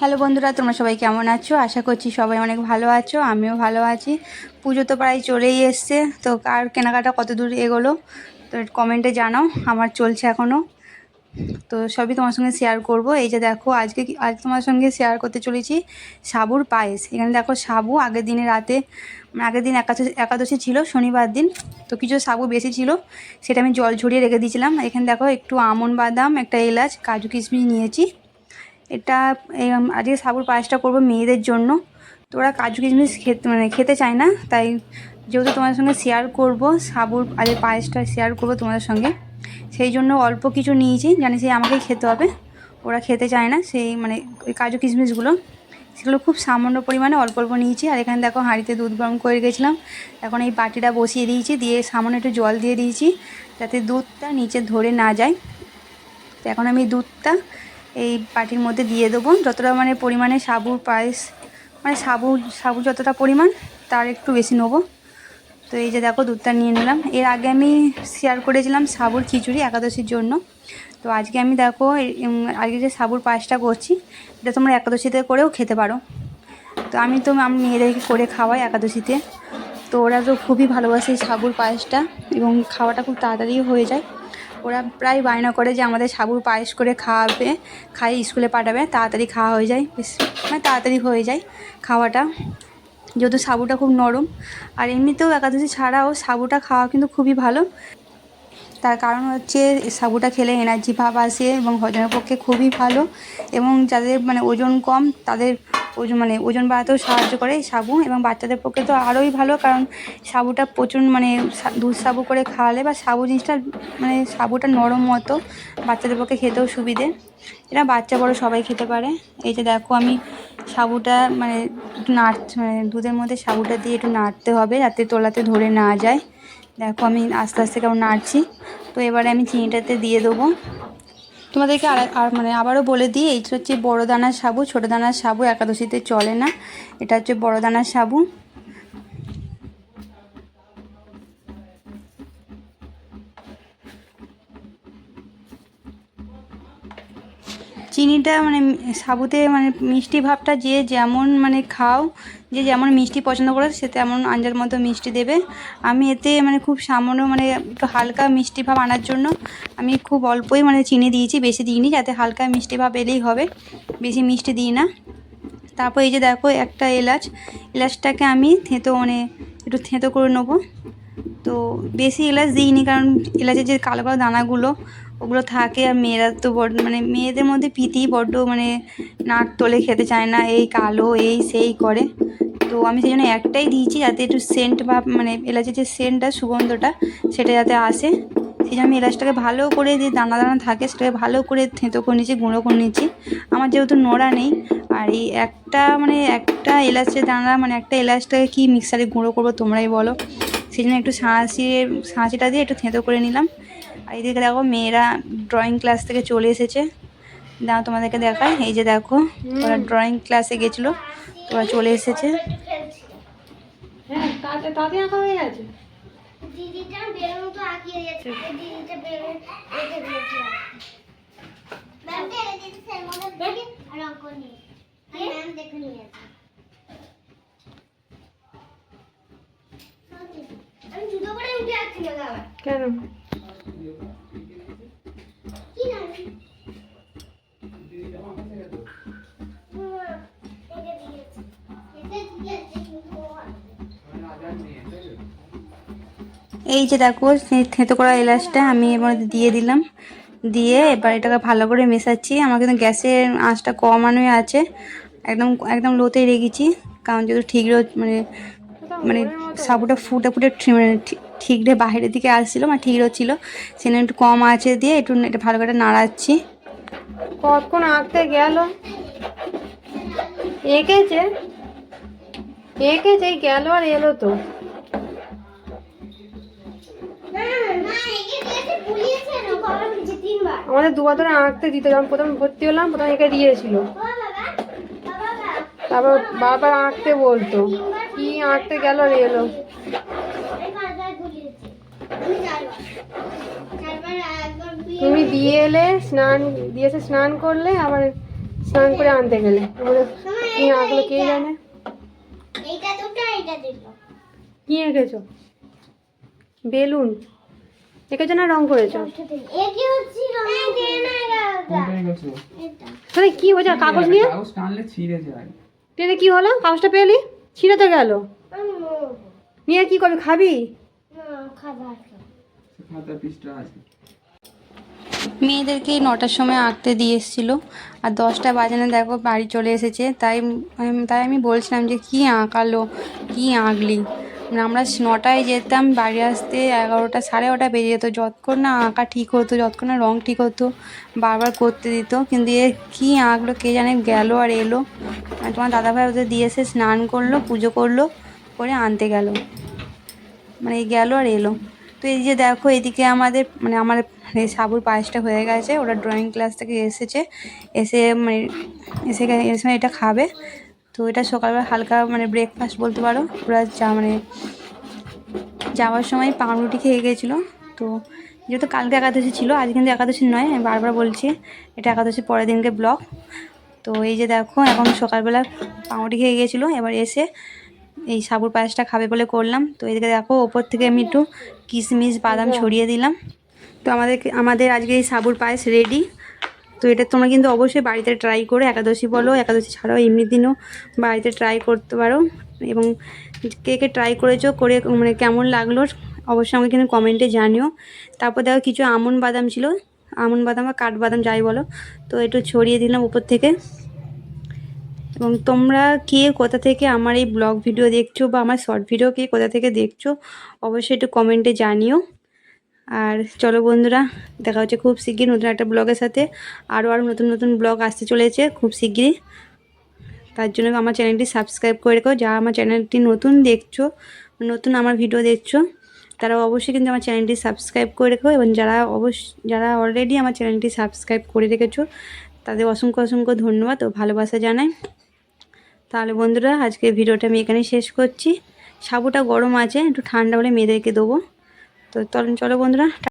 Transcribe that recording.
Hello বন্ধুরা, তোমরা সবাই কেমন আছো? আশা করছি সবাই অনেক ভালো আছো, আমিও ভালো আছি। পুজো তো প্রায় চলেই এসছে, তো কার কেনাকাটা কত দূর এগোলো, তো কমেন্টে জানাও, আমার চলছে এখনও তো সবই তোমার সঙ্গে শেয়ার করব। এই যে দেখো, আজকে আজ তোমার সঙ্গে শেয়ার করতে চলেছি সাবুর পায়েস। এখানে দেখো সাবু, আগের দিনে রাতে মানে আগের দিন একাদশী একাদশী ছিল, শনিবার দিন, তো কিছু সাবু বেশি ছিল, সেটা আমি জল ঝরিয়ে রেখে দিয়েছিলাম। এখানে দেখো একটু আমন বাদাম, একটা এলাচ, কাজু কিশমিশ নিয়েছি। এটা আজকে সাবুর পায়েসটা করব মেয়েদের জন্য। তো ওরা কাজু কিশমিশ খেতে মানে খেতে চায় না, তাই যেহেতু তোমাদের সঙ্গে শেয়ার করব, সাবুর আজকে পায়েসটা শেয়ার করব তোমাদের সঙ্গে। সেই জন্য অল্প কিছু নিয়েছি, জানি সেই আমাকেই খেতে হবে। ওরা খেতে চায় না, সেই মানে ওই কাজু কিশমিশগুলো। সেগুলো খুব সামান্য পরিমাণে অল্প অল্প নিয়েছি, আর এখানে দেখো হাঁড়িতে দুধ গরম করে গেছিলাম এখন এই বাটিটা বসিয়ে দিয়েছি, দিয়ে সামান্য একটু জল দিয়ে দিয়েছি, যাতে দুধটা নিচে ধরে না যায়। তো এখন আমি দুধটা এই বাটির মধ্যে দিয়ে দেবো। যতটা মানে পরিমাণে সাবুর পায়েস মানে সাবু সাবু যতটা পরিমাণ, তার একটু বেশি নেব। তো এই যে দেখো, দুধটা নিয়ে নিলাম। এর আগে আমি শেয়ার করেছিলাম সাবুর খিচুড়ি একাদশীর জন্য। তো আজকে আমি দেখো আজকে যে সাবুর পায়েসটা করছি, এটা তোমরা একাদশীতে করেও খেতে পারো। তো আমি তো, আমি মেয়েদেরকে করে খাওয়াই একাদশীতে। তো ওরা তো খুবই ভালোবাসে সাবুর পায়েসটা এবং খাওয়াটা খুব তাড়াতাড়ি হয়ে যায়। ওরা প্রায় বায়না করে যে আমাদের সাবুর পায়েস করে খাওয়াবে খাই স্কুলে পাঠাবে, তাড়াতাড়ি খাওয়া হয়ে যায়, বেশ মানে তাড়াতাড়ি হয়ে যায় খাওয়াটা। যেহেতু সাবুটা খুব নরম, আর এমনিতেও একাদশী ছাড়াও সাবুটা খাওয়া কিন্তু খুবই ভালো। তার কারণ হচ্ছে সাবুটা খেলে এনার্জি ভাব আসে এবং হজমের পক্ষে খুবই ভালো এবং যাদের মানে ওজন কম, তাদের ওজন মানে ওজন বাড়াতেও সাহায্য করে সাবু এবং বাচ্চাদের পক্ষে তো আরোই ভালো কারণ সাবুটা প্রচুর মানে দুধ সাবু করে খাওয়ালে বা সাবু জিনিসটা মানে সাবুটা নরম মতো বাচ্চাদের পক্ষে খেতেও সুবিধে। এটা বাচ্চা বড় সবাই খেতে পারে। এই যে দেখো আমি সাবুটা মানে একটু নাড় মানে দুধের মধ্যে সাবুটা দিয়ে একটু নাড়তে হবে যাতে তোলাতে ধরে না যায়। দেখো, আমি আস্তে আস্তে কেমন নাড়ছি। তো এবারে আমি চিনিটাতে দিয়ে দেবো। তোমাদেরকে আর আর মানে আবারও বলে দিই, এইটা হচ্ছে বড়ো দানার সাবু ছোটো দানার সাবু, একাদশীতে চলে না। এটা হচ্ছে বড়ো দানার সাবু। চিনিটা মানে সাবুতে মানে মিষ্টি ভাবটা যে যেমন মানে খাও, যে যেমন মিষ্টি পছন্দ করে, সে তেমন আঞ্জার মতো মিষ্টি দেবে। আমি এতে মানে খুব সামান্য মানে একটু হালকা মিষ্টি ভাব আনার জন্য আমি খুব অল্পই মানে চিনি দিয়েছি, বেশি দিইনি, যাতে হালকা মিষ্টি ভাব এলেই হবে। বেশি মিষ্টি দিই না। তারপর এই যে দেখো একটা এলাচ, এলাচটাকে আমি থেঁতো মানে একটু থেঁতো করে নেব। তো বেশি এলাচ দিইনি কারণ এলাচের যে কালো কালো দানাগুলো ওগুলো থাকে আর মেয়েরা তো বড্ড মানে মেয়েদের মধ্যে পিতি বড্ড মানে নাক তোলে খেতে চায় না, এই কালো, এই সেই করে। তো আমি সেই জন্য একটাই দিয়েছি যাতে একটু সেন্ট বা মানে এলাচের যে সেন্টটা সুগন্ধটা, সেটা যাতে আসে। সেই জন্য আমি এলাচটাকে ভালো করে যে দানা দানা থাকে, সেটাকে ভালো করে থেঁতো করে নিয়েছি, গুঁড়ো করে নিয়েছি। আমার যেহেতু নোড়া নেই, আর এই একটা মানে একটা এলাচের দানা মানে একটা এলাচটাকে কি মিক্সারে গুঁড়ো করব তোমরাই বলো। সেই জন্য একটু সাঁড়াশিয়ে সাঁচিটা দিয়ে একটু থেঁতো করে নিলাম। আর এদিকে দেখো মেয়েরা ড্রয়িং ক্লাস থেকে চলে এসেছে। দাও তোমাদেরকে দেখায় এই যে দেখো ওরা ড্রয়িং ক্লাসে গেছিল ওরা চলে এসেছে। হ্যাঁ এই যে দেখো থেঁতো করা এলাচটা আমি এবার দিয়ে দিলাম। দিয়ে এবার এটাকে ভালো করে মেশাচ্ছি। আমার কিন্তু গ্যাসের আঁচটা কমানোই আছে। একদম একদম লোতেই রেখেছি। কারণ যেহেতু ঠিক মানে মানে সাবুটা ফুটে ফুটে মানে ঠিকরে বাইরের দিকে আসছিল মানে ঠিক ছিল। সেখানে একটু কম আছে দিয়ে একটু এটা ভালো করে নাড়াচ্ছি। কতক্ষণ আঁকতে গেল? এঁকেছে? এঁকেছে, গেল আর এলো তো। আমাদের দুবার ধরে আঁকতে দিত যখন প্রথম ভর্তি হলাম প্রথম এঁকে দিয়েছিল। বাবা বাবা তারপর বারবার আঁকতে বলতো কি আঁকতে গেল আর এলো। তুমি দিয়ে এলে স্নান দিয়েছে স্নান করলে আবার স্নান করে আনতে গেলে। কি আঁকলো কে জানে? কি এঁকেছো? বেলুন। এঁকেছো না রং করেছ। এ কি হচ্ছে এটা। তাহলে কি হয়েছে? কাগজ নিয়ে? কাগজ টানলে ছিঁড়ে যায়। টেনে কি হলো? কাগজটা পেলি? ছিঁড়ে তো গেল। নিয়ে কি করবি? খাবি? মেয়েদেরকে নটার সময় আঁকতে দিয়ে এসেছিল। আর দশটা বাজানো দেখো বাড়ি চলে এসেছে। তাই তাই আমি বলছিলাম যে কী আঁকালো? কী আঁকলি? মানে আমরা নটায় যেতাম, বাড়ি আসতে এগারোটা, সাড়ে এগারোটা বেজে যেত। যতক্ষণ না আঁকা ঠিক হতো, যতক্ষণ না রং ঠিক হতো, বারবার করতে দিত। কিন্তু এ কী আঁকলো, কে জানে গেল আর এলো। তোমার দাদাভাই ওদের দিয়ে এসে স্নান করল, পুজো করল, করে আনতে গেল। মানে গেল আর এলো। তো এই যে দেখো, এদিকে আমাদের মানে আমার সাবুর পায়েসটা হয়ে গেছে, ওরা ড্রয়িং ক্লাস থেকে এসেছে। এসে মানে এসে এসে এটা খাবে। তো এটা সকালবেলা হালকা মানে ব্রেকফাস্ট বলতে পারো। ওরা যা মানে যাওয়ার সময় পাউরুটি খেয়ে গেছিল। তো যেহেতু কালকে একাদশী ছিল আজ কিন্তু একাদশী নয় আমি বারবার বলছি এটা একাদশী পরের দিনকে ব্লগ তো এই যে দেখো এখন সকালবেলা পাউরুটি খেয়ে গিয়েছিল এবার এসে এই সাবুর পায়েসটা খাবে বলে করলাম। তো এদিকে দেখো ওপর থেকে আমি একটু কিশমিশ বাদাম ছড়িয়ে দিলাম। তো আমাদের আমাদের আজকে এই সাবুর পায়েস রেডি তো এটা তোমরা কিন্তু অবশ্যই বাড়িতে ট্রাই করো, একাদশী বলো, একাদশী ছাড়াও এমনি দিনও বাড়িতে ট্রাই করতে পারো। এবং কে কে ট্রাই করেছ, করে মানে কেমন লাগল, অবশ্যই আমাকে কিন্তু কমেন্টে জানিও। তারপর দেখো কিছু আমন বাদাম ছিল, আমন বাদাম বা কাঠবাদাম যাই বলো। তো একটু ছড়িয়ে দিলাম উপর থেকে। এবং তোমরা কে কোথা থেকে আমার এই ব্লগ ভিডিও দেখছ বা আমার শর্ট ভিডিও কে কোথা থেকে দেখছ, অবশ্যই একটু কমেন্টে জানিও। আর চলো বন্ধুরা, দেখা হচ্ছে খুব শিগগির নতুন একটা ব্লগের সাথে। আরও আরও নতুন নতুন ব্লগ আসতে চলেছে খুব শিগগিরই। তার জন্য আমার চ্যানেলটি সাবস্ক্রাইব করে রেখো। যারা আমার চ্যানেলটি নতুন দেখছ, নতুন আমার ভিডিও দেখছ, তারা অবশ্যই কিন্তু আমার চ্যানেলটি সাবস্ক্রাইব করে রেখো এবং যারা অবশ্য, যারা অলরেডি আমার চ্যানেলটি সাবস্ক্রাইব করে রেখেছো, তাদের অসংখ্য অসংখ্য ধন্যবাদ ও ভালোবাসা জানাই। তাহলে বন্ধুরা আজকে ভিডিওটা আমি এখানেই শেষ করছি। সাবুটা গরম আছে, একটু ঠান্ডা হলে মেয়েদেরকে দেবো। তো চলেন চলো বন্ধুরা